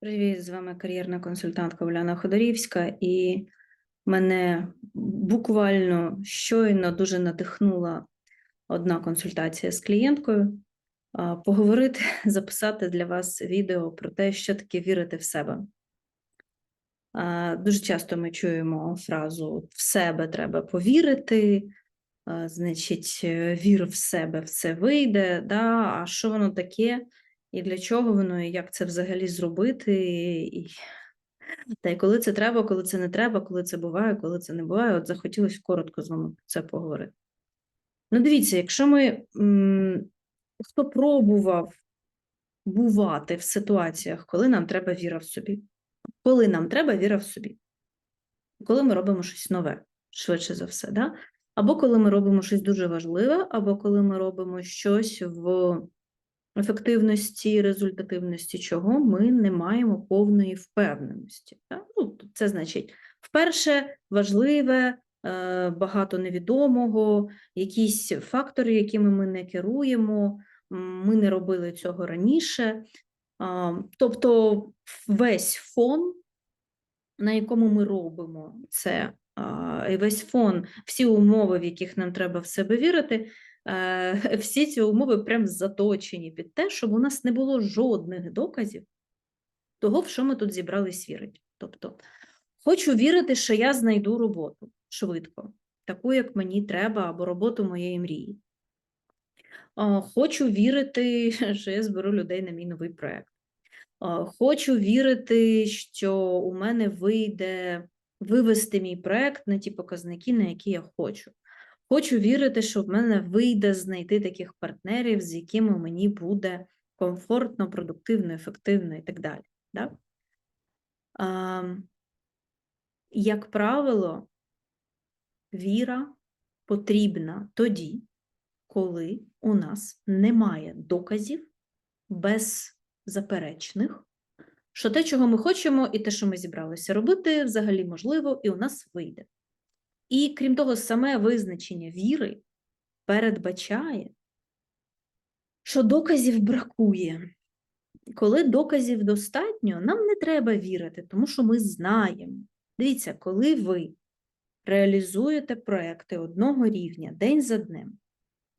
Привіт, з вами кар'єрна консультантка Уляна Ходорівська, і мене буквально щойно дуже надихнула одна консультація з клієнткою поговорити, записати для вас відео про те, що таке вірити в себе. Дуже часто ми чуємо фразу в себе треба повірити, значить, вір в себе, все вийде. Да? А що воно таке? І для чого воно, і як це взагалі зробити, і, та й коли це треба, коли це не треба, коли це буває, коли це не буває. От захотілося коротко з вами про це поговорити. Ну, дивіться, якщо ми хто пробував бувати в ситуаціях, коли нам треба віра в собі, коли нам треба віра в собі, коли ми робимо щось нове, швидше за все, да? або коли ми робимо щось дуже важливе, або коли ми робимо щось в ефективності, результативності, чого ми не маємо повної впевненості. Ну, це значить, вперше важливе, е, багато невідомого, якісь фактори, якими ми не керуємо, ми не робили цього раніше. Тобто весь фон, на якому ми робимо це, і весь фон, всі умови, в яких нам треба в себе вірити, всі ці умови прям заточені під те, щоб у нас не було жодних доказів того, в що ми тут зібрались вірити. Тобто, хочу вірити, що я знайду роботу швидко, таку, як мені треба, або роботу моєї мрії. Хочу вірити, що я зберу людей на мій новий проект. А, Хочу вірити, що у мене вийде вивести мій проект на ті показники, на які я хочу. Хочу вірити, що в мене вийде знайти таких партнерів, з якими мені буде комфортно, продуктивно, ефективно і так далі. Да? А, як правило, віра потрібна тоді, коли у нас немає доказів беззаперечних, що те, чого ми хочемо, і те, що ми зібралися робити, взагалі можливо, і у нас вийде. І крім того, саме визначення віри передбачає, що доказів бракує. Коли доказів достатньо, нам не треба вірити, тому що ми знаємо. Дивіться, коли ви реалізуєте проекти одного рівня день за днем,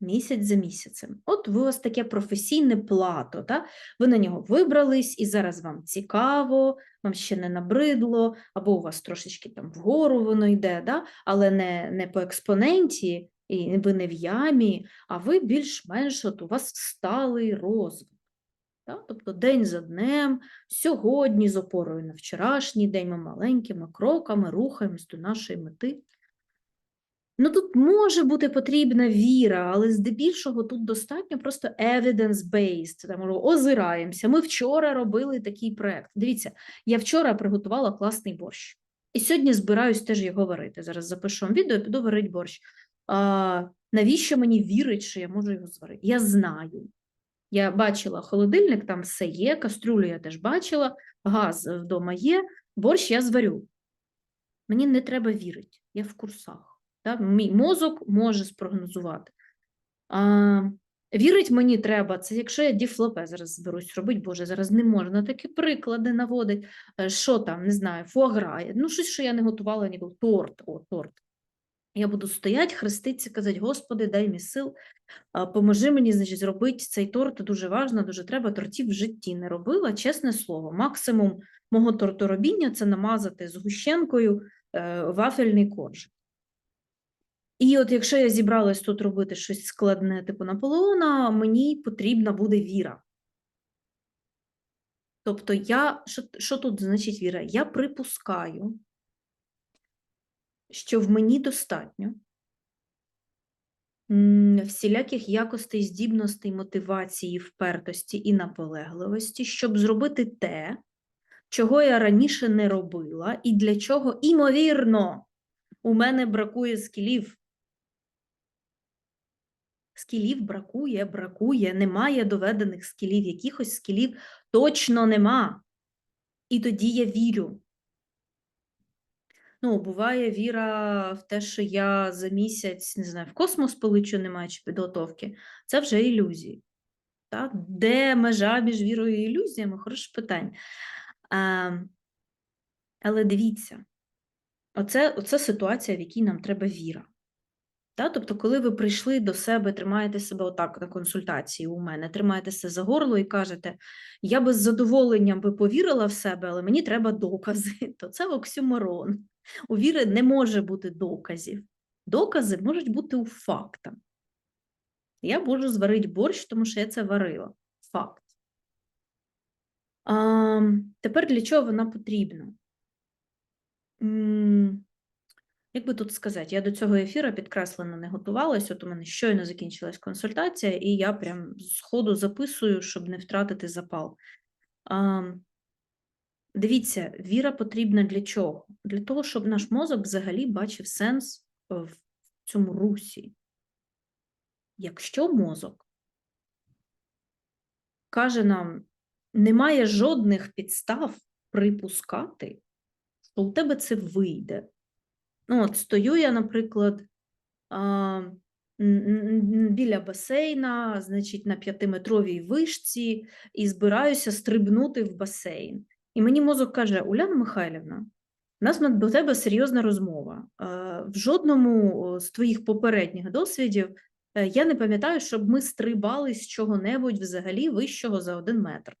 місяць за місяцем, от у вас таке професійне плато, та? ви на нього вибрались, і зараз вам цікаво, вам ще не набридло, або у вас трошечки там вгору воно йде, да? але не, не по експоненті, і ви не в ямі, а ви більш-менш от у вас сталий розвиток. Так? Тобто день за днем, сьогодні з опорою на вчорашній день ми маленькими кроками рухаємось до нашої мети. Ну, тут може бути потрібна віра, але здебільшого тут достатньо просто evidence-based, там озираємося. Ми вчора робили такий проект. Дивіться, я вчора приготувала класний борщ. І сьогодні збираюсь теж його варити. Зараз запишу вам відео, піду варити борщ. А, навіщо мені вірить, що я можу його зварити? Я знаю. Я бачила холодильник, там все є, кастрюлю я теж бачила, газ вдома є, борщ я зварю. Мені не треба вірити, я в курсах. Так? Мій мозок може спрогнозувати. А, Вірить мені треба, це якщо я діфлопе зараз зберусь робити, боже, зараз не можна такі приклади наводить. Е, Що там, не знаю, фуагра, ну щось, що я не готувала ніколи. Торт, о, торт. Я буду стояти, хреститися, казати, Господи, дай мені сил, поможи мені, значить, зробити цей торт дуже важливо, дуже треба. Тортів в житті не робила, чесне слово. Максимум мого торторобіння це намазати згущенкою е, вафельний корж. І от якщо я зібралась тут робити щось складне, типу Наполеона, мені потрібна буде віра. Тобто, я, що, що тут значить віра? Я припускаю, що в мені достатньо всіляких якостей, здібностей, мотивації, впертості і наполегливості, щоб зробити те, чого я раніше не робила, і для чого, імовірно, у мене бракує скілів. Скілів бракує, бракує, немає доведених скілів, якихось скілів точно нема. І тоді я вірю. Ну, буває віра в те, що я за місяць, не знаю, в космос полечу, не маючи підготовки. Це вже ілюзії. Так? Де межа між вірою і ілюзіями? Хороше питання. Але дивіться, оце, оце ситуація, в якій нам треба віра. Та? Тобто, коли ви прийшли до себе, тримаєте себе отак на консультації у мене, тримаєтеся за горло і кажете, я би з задоволенням би повірила в себе, але мені треба докази, то це оксюморон. У віри не може бути доказів. Докази можуть бути у фактах. Я можу зварити борщ, тому що я це варила. Факт. А, тепер для чого вона потрібна? Як би тут сказати, я до цього ефіру підкреслено не готувалася, от у мене щойно закінчилась консультація, і я прям з ходу записую, щоб не втратити запал. А, Дивіться, віра потрібна для чого? Для того, щоб наш мозок взагалі бачив сенс е, в цьому русі. Якщо мозок каже нам, немає жодних підстав припускати, що у тебе це вийде. Ну, от стою я, наприклад, біля басейна, значить, на п'ятиметровій вишці, і збираюся стрибнути в басейн. І мені мозок каже: Уляна Михайлівна, у нас до тебе серйозна розмова. В жодному з твоїх попередніх досвідів е, я не пам'ятаю, щоб ми стрибали з чого-небудь взагалі вищого за один метр.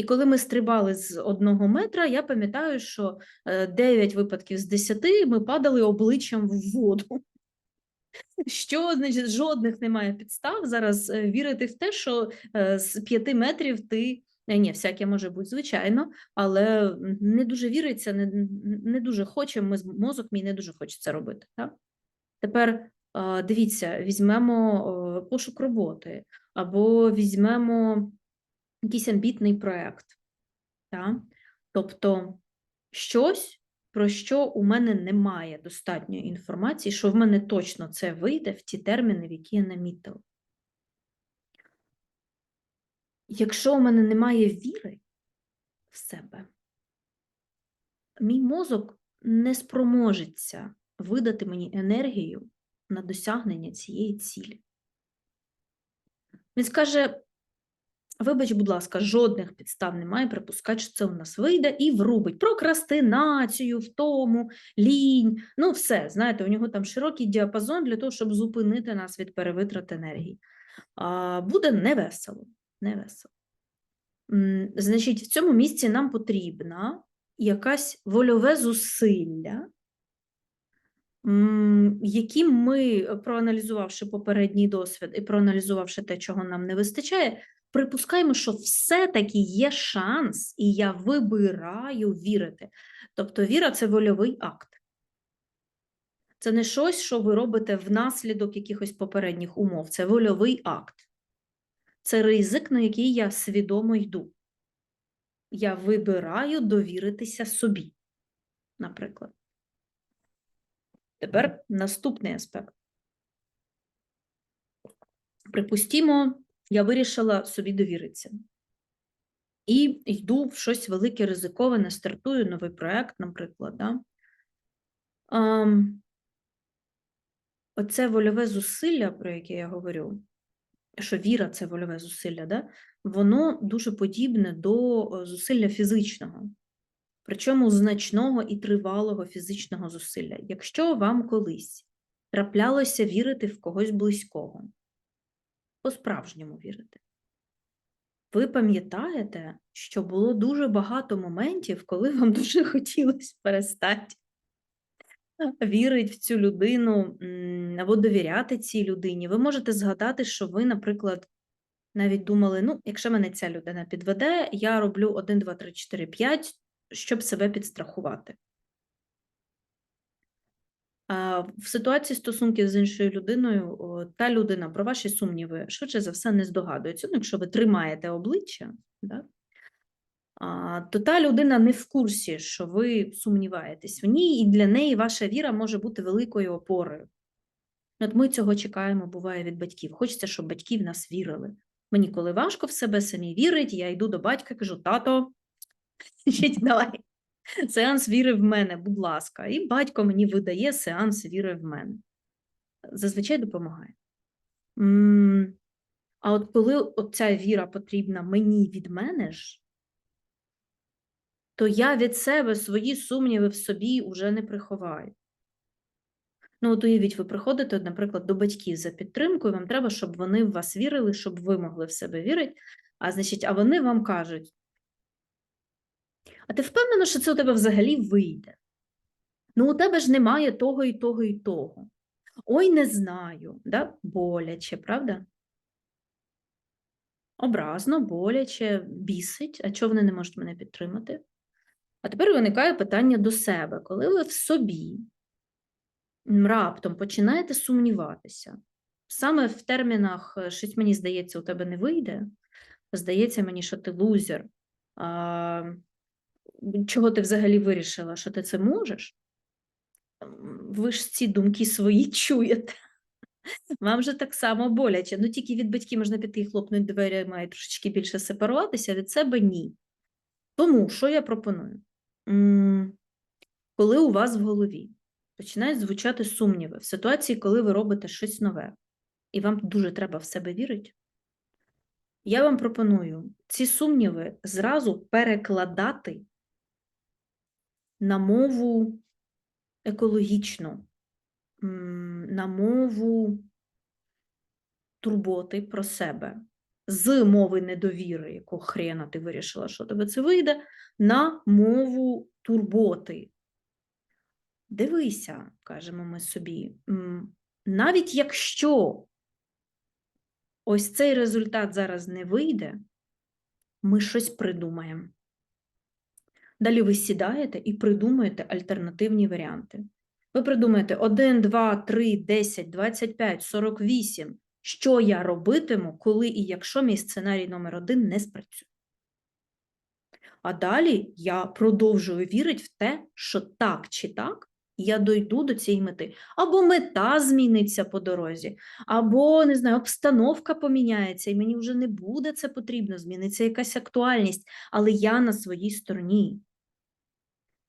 І коли ми стрибали з одного метра, я пам'ятаю, що 9 випадків з 10 ми падали обличчям в воду. Що, значить, жодних немає підстав зараз е, вірити в те, що е, з 5 метрів ти. Е, Ні, всяке може бути, звичайно, але не дуже віриться, не, не дуже хоче, ми, мозок мій не дуже хоче це робити. Так? Тепер е, дивіться, візьмемо е, пошук роботи, або візьмемо якийсь амбітний проєкт. Так? Тобто щось, про що у мене немає достатньої інформації, що в мене точно це вийде в ті терміни, в які я намітила. Якщо у мене немає віри в себе, мій мозок не спроможеться видати мені енергію на досягнення цієї цілі. Він скаже: Вибач, будь ласка, жодних підстав немає припускати, що це у нас вийде, і врубить прокрастинацію, втому, лінь. Ну, все, знаєте, у нього там широкий діапазон для того, щоб зупинити нас від перевитрат енергії. А, буде невесело. невесело. Значить, в цьому місці нам потрібна якась вольове зусилля, яким ми, проаналізувавши попередній досвід і проаналізувавши те, чого нам не вистачає, припускаємо, що все-таки є шанс, і я вибираю вірити. Тобто віра це вольовий акт. Це не щось, що ви робите внаслідок якихось попередніх умов. Це вольовий акт. Це ризик, на який я свідомо йду. Я вибираю довіритися собі, наприклад. Тепер наступний аспект. Припустімо, я вирішила собі довіритися. І йду в щось велике, ризиковане, стартую новий проєкт, наприклад. Да? Оце вольове зусилля, про яке я говорю, що віра це вольове зусилля, да? воно дуже подібне до е, зусилля фізичного, причому значного і тривалого фізичного зусилля. Якщо вам колись траплялося вірити в когось близького, по-справжньому вірити, ви пам'ятаєте, що було дуже багато моментів, коли вам дуже хотілося перестати вірити в цю людину або довіряти цій людині. Ви можете згадати, що ви, наприклад, навіть думали: ну, якщо мене ця людина підведе, я роблю 1, 2, 3, 4, 5, щоб себе підстрахувати. В ситуації стосунків з іншою людиною, та людина про ваші сумніви швидше за все не здогадується. Ну, якщо ви тримаєте обличчя, да, то та людина не в курсі, що ви сумніваєтесь в ній, і для неї ваша віра може бути великою опорою. От ми цього чекаємо, буває, від батьків. Хочеться, щоб батьки в нас вірили. Мені, коли важко в себе самі вірить, я йду до батька і кажу: тато, давай. Сеанс віри в мене, будь ласка. І батько мені видає сеанс віри в мене. Зазвичай допомагає. А от коли ця віра потрібна мені від мене ж, то я від себе свої сумніви в собі вже не приховаю. Ну, от уявіть, ви приходите, наприклад, до батьків за підтримкою, вам треба, щоб вони в вас вірили, щоб ви могли в себе вірити. А значить, а вони вам кажуть: а ти впевнена, що це у тебе взагалі вийде? Ну, у тебе ж немає того і того і того. Ой, не знаю, да? боляче, правда? Образно, боляче, бісить, а чого вони не можуть мене підтримати? А тепер виникає питання до себе, коли ви в собі раптом починаєте сумніватися, саме в термінах е, щось мені здається, у тебе не вийде, здається мені, що ти лузер, чого ти взагалі вирішила, що ти це можеш? Ви ж ці думки свої чуєте. Вам же так само боляче. Ну тільки від батьків можна піти і хлопнути дверима і трошечки більше сепаруватися, від себе ні. Тому що я пропоную? Коли у вас в голові починають звучати сумніви в ситуації, коли ви робите щось нове, і вам дуже треба в себе вірити, я вам пропоную ці сумніви зразу перекладати на мову екологічну, на мову турботи про себе, з мови недовіри, яку хрена ти вирішила, що тебе це вийде, на мову турботи. Дивися, кажемо ми собі, навіть якщо ось цей результат зараз не вийде, ми щось придумаємо. Далі ви сідаєте і придумуєте альтернативні варіанти. Ви придумаєте 1, 2, 3, 10, 25, 48. Що я робитиму, коли і якщо мій сценарій номер один не спрацює. А далі я продовжую вірити в те, що так чи так я дойду до цієї мети. Або мета зміниться по дорозі, або, не знаю, обстановка поміняється, і мені вже не буде це потрібно, зміниться якась актуальність, але я на своїй стороні.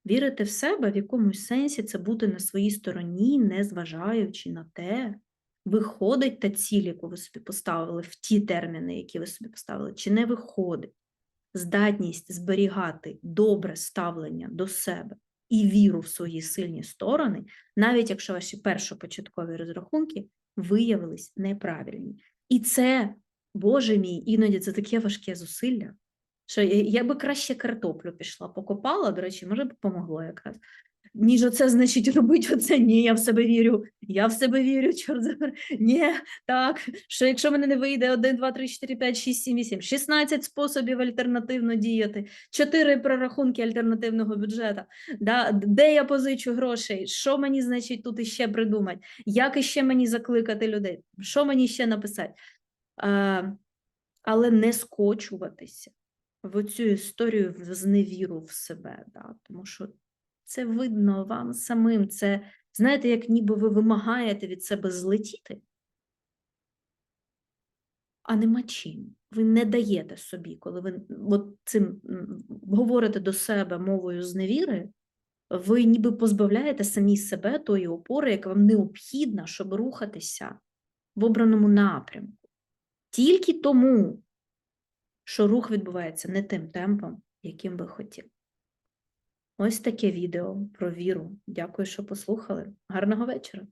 Вірити в себе в якомусь сенсі це бути на своїй стороні, не зважаючи на те, виходить та ціль, яку ви собі поставили, в ті терміни, які ви собі поставили, чи не виходить. Здатність зберігати добре ставлення до себе і віру в свої сильні сторони, навіть якщо ваші першопочаткові розрахунки виявились неправильні. І це, Боже мій, іноді це таке важке зусилля, що я, би краще картоплю пішла, покопала, до речі, може б помогло якраз. Ніж оце, значить, робить оце. Ні, я в себе вірю, я в себе вірю, чорт забер. Ні, так, що якщо мене не вийде 1, 2, 3, 4, 5, 6, 7, 8, 16 способів альтернативно діяти, 4 прорахунки альтернативного бюджету, да, де я позичу грошей, що мені, значить, тут іще придумати, як іще мені закликати людей, що мені ще написати. А, але не скочуватися в цю історію в зневіру в себе, да, тому що це видно вам самим. Це, знаєте, як ніби ви вимагаєте від себе злетіти, а нема чим. Ви не даєте собі, коли ви от цим говорите до себе мовою зневіри, ви ніби позбавляєте самі себе тої опори, яка вам необхідна, щоб рухатися в обраному напрямку. Тільки тому, що рух відбувається не тим темпом, яким ви хотіли. Ось таке відео про віру. Дякую, що послухали. Гарного вечора!